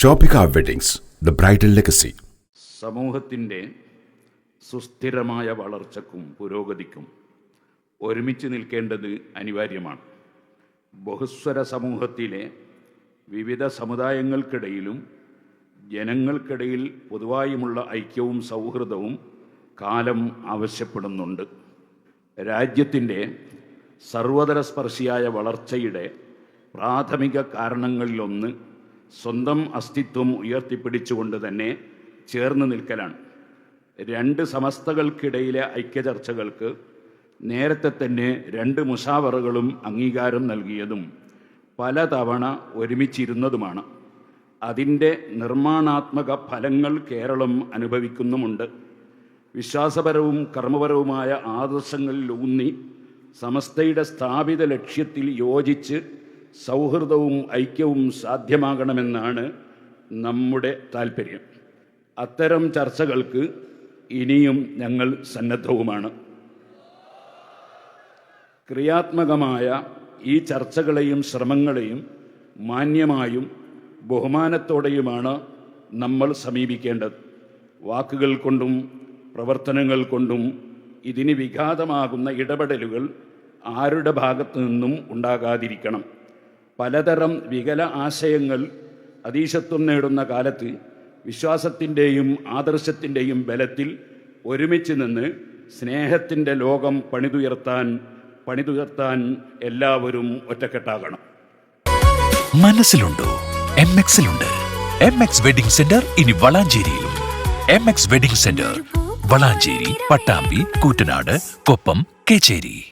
Shopika weddings the bridal legacy സമൂഹത്തിന്റെ സുസ്ഥിരമായ വളർച്ചക്കും പുരോഗതിക്കും ഒരുമിച്ച് നിൽക്കേണ്ടത് അനിവാര്യമാണ്. ബഹുസ്വര സമൂഹത്തിലെ വിവിധ സമുദായങ്ങൾക്കിടയിലും ജനങ്ങൾക്കിടയിൽ പൊതുവായുമുള്ള ഐക്യവും സൗഹൃദവും കാലം ആവശ്യപ്പെടുന്നുണ്ട്. രാജ്യത്തിന്റെ സർവതരസ്പർശിയായ വളർച്ചയുടെ പ്രാഥമിക കാരണങ്ങളിലൊന്ന് സ്വന്തം അസ്തിത്വം ഉയർത്തിപ്പിടിച്ചുകൊണ്ട് തന്നെ ചേർന്ന് നിൽക്കലാണ്. രണ്ട് സമസ്തകൾക്കിടയിലെ ഐക്യചർച്ചകൾക്ക് നേരത്തെ തന്നെ രണ്ട് മുഷാവറകളും അംഗീകാരം നൽകിയതും പലതവണ ഒരുമിച്ചിരുന്നതുമാണ്. അതിന്റെ നിർമ്മാണാത്മക ഫലങ്ങൾ കേരളം അനുഭവിക്കുന്നുമുണ്ട്. വിശ്വാസപരവും കർമ്മപരവുമായ ആദർശങ്ങളിൽ ഊന്നി സമസ്തയുടെ സ്ഥാപിത ലക്ഷ്യത്തിൽ യോജിച്ച് സൗഹൃദവും ഐക്യവും സാധ്യമാകണമെന്നാണ് നമ്മുടെ താല്പര്യം അത്തരം ചർച്ചകൾക്ക് ഇനിയും ഞങ്ങൾ സന്നദ്ധവുമാണ്. ക്രിയാത്മകമായ ഈ ചർച്ചകളെയും ശ്രമങ്ങളെയും മാന്യമായും ബഹുമാനത്തോടെയുമാണ് നമ്മൾ സമീപിക്കേണ്ടത്. വാക്കുകൾ കൊണ്ടും പ്രവർത്തനങ്ങൾ കൊണ്ടും ഇതിന് വിഘാതമാകുന്ന ഇടപെടലുകൾ ആരുടെ ഭാഗത്തു നിന്നും ഉണ്ടാകാതിരിക്കണം. പലതരം വികല ആശയങ്ങൾ അതീശത്വം നേടുന്ന കാലത്ത് വിശ്വാസത്തിന്റെയും ആദർശത്തിന്റെയും ബലത്തിൽ ഒരുമിച്ച് നിന്ന് സ്നേഹത്തിന്റെ ലോകം പണിതുയർത്താൻ പണിതുയർത്താൻ എല്ലാവരും ഒറ്റക്കെട്ടാകണം. മനസ്സിലുണ്ടോ? എം എക്സിലുണ്ട് എം എക്സ് വെഡിംഗ് സെന്റർ ഇനി വളാഞ്ചേരിയിലും. M X wedding centre Valanchery Pattambi Koottanad Koppam Kechery.